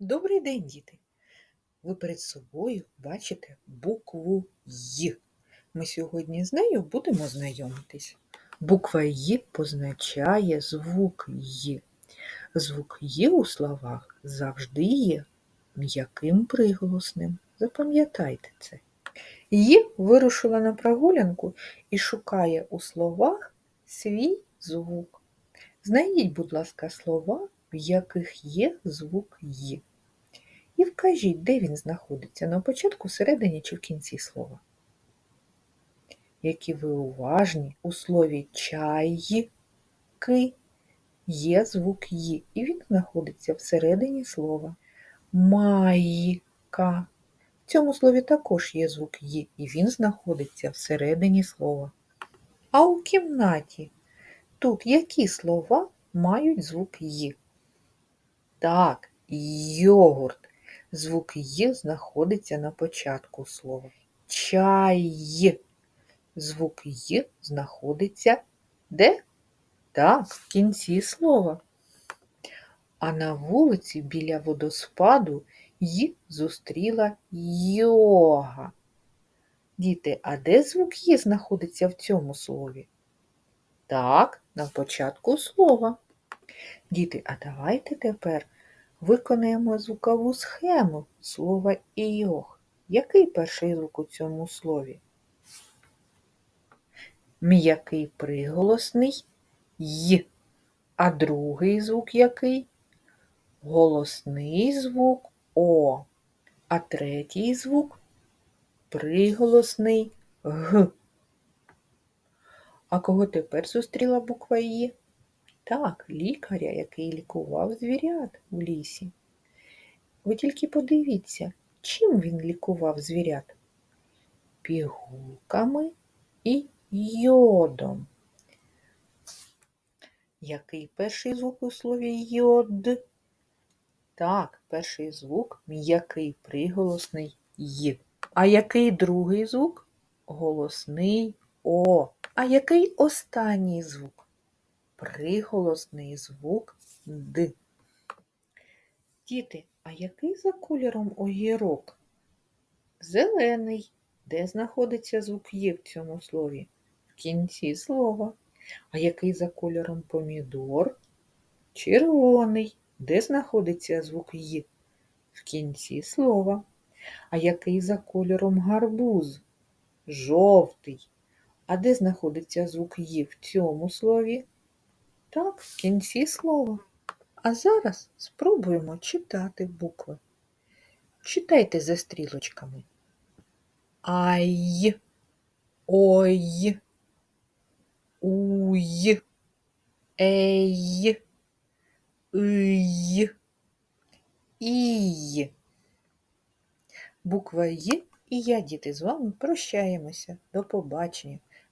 Добрий день, діти! Ви перед собою бачите букву Й. Ми сьогодні з нею будемо знайомитись. Буква Й позначає звук Й. Звук Й у словах завжди є м'яким приголосним. Запам'ятайте це. Й вирушила на прогулянку і шукає у словах свій звук. Знайдіть, будь ласка, слова, в яких є звук Й. І вкажіть, де він знаходиться на початку, середині чи в кінці слова. Які ви уважні у слові чайки є звук Й, і він знаходиться всередині слова. Майка. В цьому слові також є звук Й, і він знаходиться всередині слова. А у кімнаті тут які слова мають звук Й? Так, йогурт. Звук Й знаходиться на початку слова. Чай. Звук Й знаходиться де? Так, в кінці слова. А на вулиці біля водоспаду й зустріла йога. Діти, а де звук Й знаходиться в цьому слові? Так, на початку слова. Діти, а давайте тепер виконаємо звукову схему слова іох. Який перший звук у цьому слові? М'який приголосний й. А другий звук який? Голосний звук О. А третій звук приголосний Г. А кого тепер зустріла буква І? Так, лікаря, який лікував звірят у лісі. Ви тільки подивіться, чим він лікував звірят? Пігулками і йодом. Який перший звук у слові йод? Так, перший звук м'який приголосний й. А який другий звук? Голосний О. А який останній звук? Приголосний звук Д. Діти, а який за кольором огірок? Зелений. Де знаходиться звук Є в цьому слові? В кінці слова. А який за кольором помідор? Червоний. Де знаходиться звук Й? В кінці слова. А який за кольором гарбуз? Жовтий. А де знаходиться звук Й в цьому слові? Так, в кінці слова. А зараз спробуємо читати букви. Читайте за стрілочками. Ай, ой, уй, ей, ий, ій. Буква Й і я, діти, з вами прощаємося. До побачення,